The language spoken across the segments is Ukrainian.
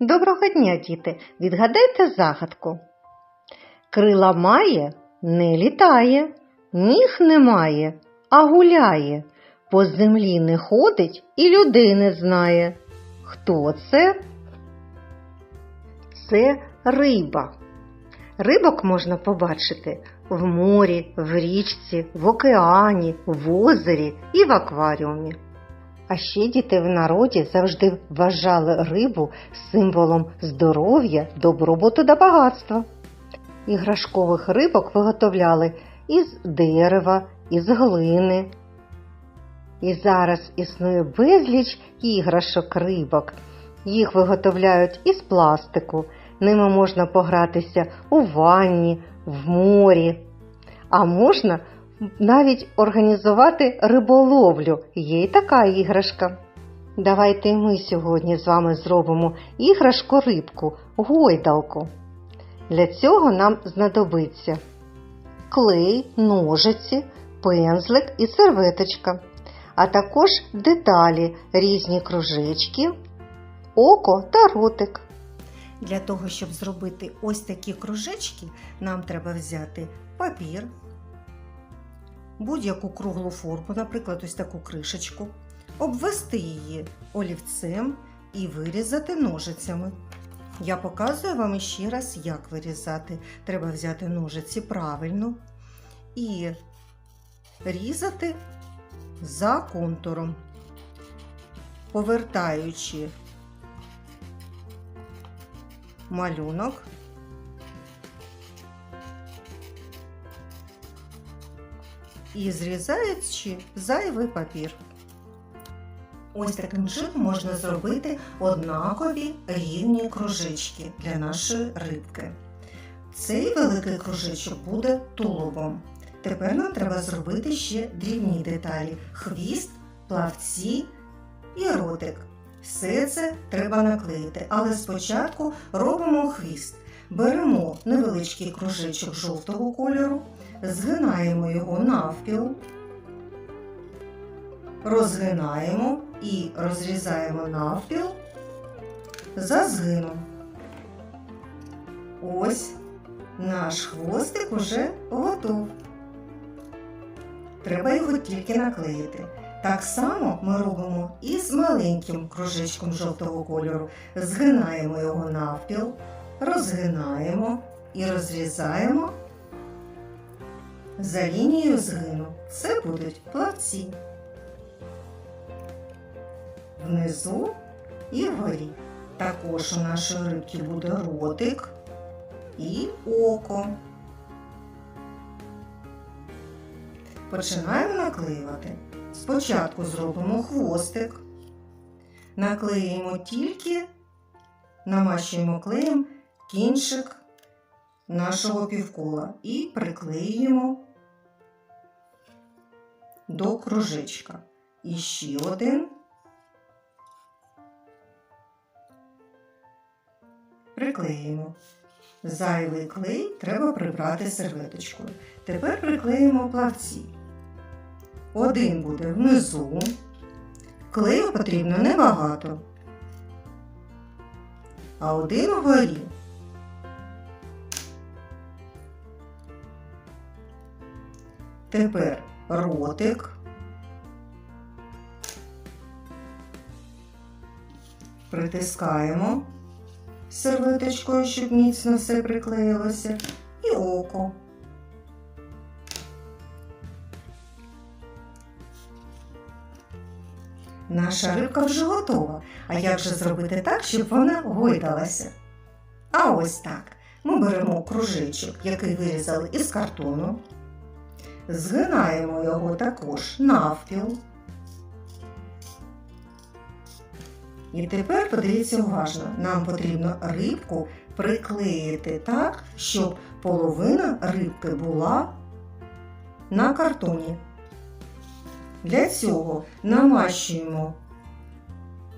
Доброго дня, діти! Відгадайте загадку. Крила має, не літає, ніг немає, а гуляє. По землі не ходить і людей не знає. Хто це? Це риба. Рибок можна побачити в морі, в річці, в океані, в озері і в акваріумі. А ще діти в народі завжди вважали рибу символом здоров'я, добробуту та багатства. Іграшкових рибок виготовляли із дерева, із глини. І зараз існує безліч іграшок рибок. Їх виготовляють із пластику. Ними можна погратися у ванні, в морі. А можна навіть організувати риболовлю. Є й така іграшка. Давайте ми сьогодні з вами зробимо іграшку рибку, гойдалку. Для цього нам знадобиться клей, ножиці, пензлик і серветочка, а також деталі, різні кружечки, око та ротик. Для того, щоб зробити ось такі кружечки, нам треба взяти папір, будь-яку круглу форму, наприклад, ось таку кришечку, обвести її олівцем і вирізати ножицями. Я показую вам іще раз, як вирізати. Треба взяти ножиці правильно і різати за контуром, повертаючи малюнок. І зрізаючи зайвий папір. Ось таким чином можна зробити однакові рівні кружечки для нашої рибки. Цей великий кружечок буде тулубом. Тепер нам треба зробити ще дрібні деталі: хвіст, плавці і ротик. Все це треба наклеїти, але спочатку робимо хвіст. Беремо невеличкий кружечок жовтого кольору, згинаємо його навпіл, розгинаємо і розрізаємо навпіл за згином. Ось наш хвостик уже готов. Треба його тільки наклеїти. Так само ми робимо і з маленьким кружечком жовтого кольору. Згинаємо його навпіл, розгинаємо і розрізаємо за лінією згину. Це будуть плавці. Внизу і вгорі. Також у нашої рибки буде ротик і око. Починаємо наклеювати. Спочатку зробимо хвостик, наклеїмо тільки, намащуємо клеєм кінчик нашого півкола і приклеюємо до кружечка. І ще один. Приклеїмо. Зайвий клей треба прибрати серветочкою. Тепер приклеїмо плавці. Один буде внизу. Клею потрібно небагато. А один угорі. Тепер ротик. Притискаємо серветочкою, щоб міцно все приклеїлося, і око. Наша рибка вже готова. А як же зробити так, щоб вона гойдалася? А ось так. Ми беремо кружечок, який вирізали із картону, згинаємо його також навпіл. І тепер подивіться уважно, нам потрібно рибку приклеїти так, щоб половина рибки була на картоні. Для цього намащуємо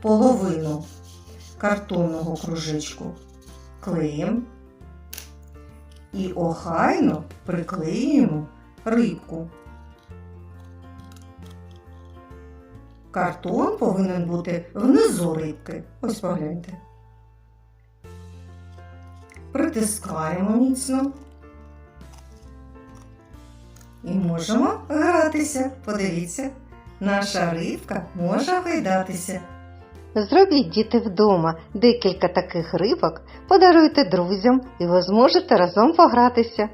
половину картонного кружечку клеєм і охайно приклеюємо рибку. Картон повинен бути внизу рибки. Ось погляньте. притискаємо міцно. І можемо гратися. Подивіться, наша рибка може гойдатися. Зробіть діти вдома декілька таких рибок, подаруйте друзям і ви зможете разом погратися.